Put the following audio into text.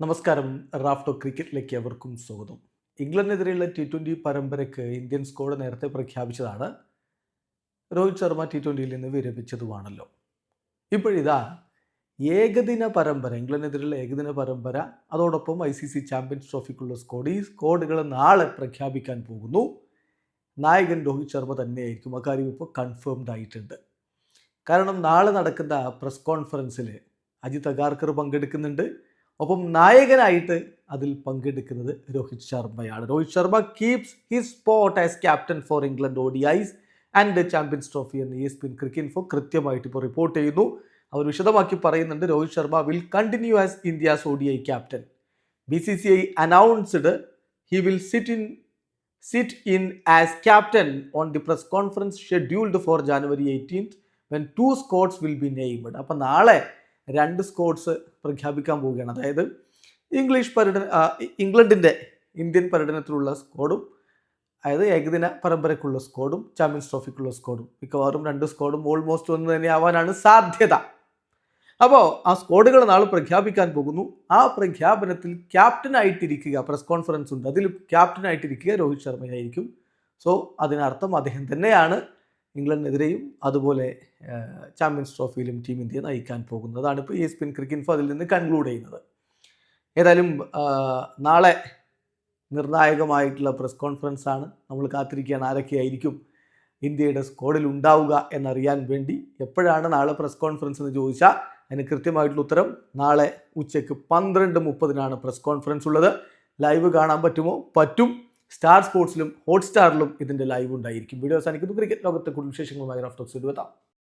നമസ്കാരം. റാഫ്റ്റോ ക്രിക്കറ്റിലേക്ക് അവർക്കും സ്വാഗതം. ഇംഗ്ലണ്ടിനെതിരെയുള്ള ടി ട്വന്റി പരമ്പരയ്ക്ക് ഇന്ത്യൻ സ്കോഡ് നേരത്തെ പ്രഖ്യാപിച്ചതാണ്. രോഹിത് ശർമ്മ ടി ട്വന്റിയിൽ നിന്ന് വിരമിച്ചതുമാണല്ലോ. ഇപ്പോഴിതാ ഏകദിന പരമ്പര ഇംഗ്ലണ്ടിനെതിരെയുള്ള ഏകദിന പരമ്പര അതോടൊപ്പം ഐ സി സി ചാമ്പ്യൻസ് ട്രോഫിക്കുള്ള സ്കോഡ് ഈ സ്കോഡുകൾ നാളെ പ്രഖ്യാപിക്കാൻ പോകുന്നു. നായകൻ രോഹിത് ശർമ്മ തന്നെയായിരിക്കും. അക്കാര്യം ഇപ്പോൾ കൺഫേംഡ് ആയിട്ടുണ്ട്. കാരണം നാളെ നടക്കുന്ന പ്രസ് കോൺഫറൻസിൽ അജിത് അഗാർക്കർ പങ്കെടുക്കുന്നുണ്ട്. ഒപ്പം നായകനായിട്ട് അതിൽ പങ്കെടുക്കുന്നത് രോഹിത് ശർമ്മയാണ്. Rohit Sharma keeps his spot as captain for England O D Is and champions trophy എന്ന് ഇ എസ് ക്രിക്കറ്റ് ഇൻഫോ കൃത്യമായിട്ട് ഇപ്പോൾ റിപ്പോർട്ട് ചെയ്യുന്നു. അവർ വിശദമാക്കി പറയുന്നുണ്ട് Rohit Sharma will continue as India's O D I captain B C C I announced he will sit in sit in as captain on the press conference scheduled for January eighteenth when the squads will be named അപ്പം നാളെ രണ്ട് സ്കോഡ്സ് പ്രഖ്യാപിക്കാൻ പോവുകയാണ്. അതായത് English പര്യടന ഇംഗ്ലണ്ടിന്റെ Indian പര്യടനത്തിലുള്ള സ്കോഡും അതായത് ഏകദിന പരമ്പരയ്ക്കുള്ള സ്കോഡും champions ട്രോഫിക്കുള്ള സ്കോഡും മിക്കവാറും രണ്ട് സ്കോഡും ഓൾമോസ്റ്റ് ഒന്ന് തന്നെ ആവാനാണ് സാധ്യത. അപ്പോൾ ആ സ്കോഡുകൾ നാളെ പ്രഖ്യാപിക്കാൻ പോകുന്നു. ആ പ്രഖ്യാപനത്തിൽ ക്യാപ്റ്റനായിട്ടിരിക്കുക പ്രസ് കോൺഫറൻസ് ഉണ്ട്. അതിൽ ക്യാപ്റ്റനായിട്ടിരിക്കുക രോഹിത് ശർമ്മയായിരിക്കും. സോ അതിനർത്ഥം അദ്ദേഹം തന്നെയാണ് ഇംഗ്ലണ്ടിനെതിരെയും അതുപോലെ ചാമ്പ്യൻസ് ട്രോഫിയിലും ടീം ഇന്ത്യയെ നയിക്കാൻ പോകുന്നത് അതാണ് ഇപ്പോൾ ഈ സ്പിൻ ക്രിക്കറ്റ് ഇൻഫോ അതിൽ നിന്ന് കൺക്ലൂഡ് ചെയ്യുന്നത്. ഏതായാലും നാളെ നിർണായകമായിട്ടുള്ള പ്രസ് കോൺഫറൻസ് ആണ്. നമ്മൾ കാത്തിരിക്കുകയാണ്. ആരൊക്കെയായിരിക്കും ഇന്ത്യയുടെ സ്ക്വാഡിൽ ഉണ്ടാവുക എന്നറിയാൻ വേണ്ടി എപ്പോഴാണ് നാളെ പ്രസ് കോൺഫറൻസ് എന്ന് ചോദിച്ചാൽ അതിന് കൃത്യമായിട്ടുള്ള ഉത്തരം നാളെ ഉച്ചയ്ക്ക് പന്ത്രണ്ട് മുപ്പതിനാണ് പ്രസ് കോൺഫറൻസ് ഉള്ളത്. ലൈവ് കാണാൻ പറ്റുമോ? പറ്റും. സ്റ്റാർ സ്പോർട്സിലും ഹോട്ട്സ്റ്റാറിലും ഇതിന്റെ ലൈവ് ഉണ്ടായിരിക്കും. വീഡിയോ അവസാനിക്കുന്നു. ക്രിക്കറ്റ് ലോകത്തെ കൂടുതൽ വിശേഷങ്ങളുമായി റഫ്റ്റോക്സ് എത്താം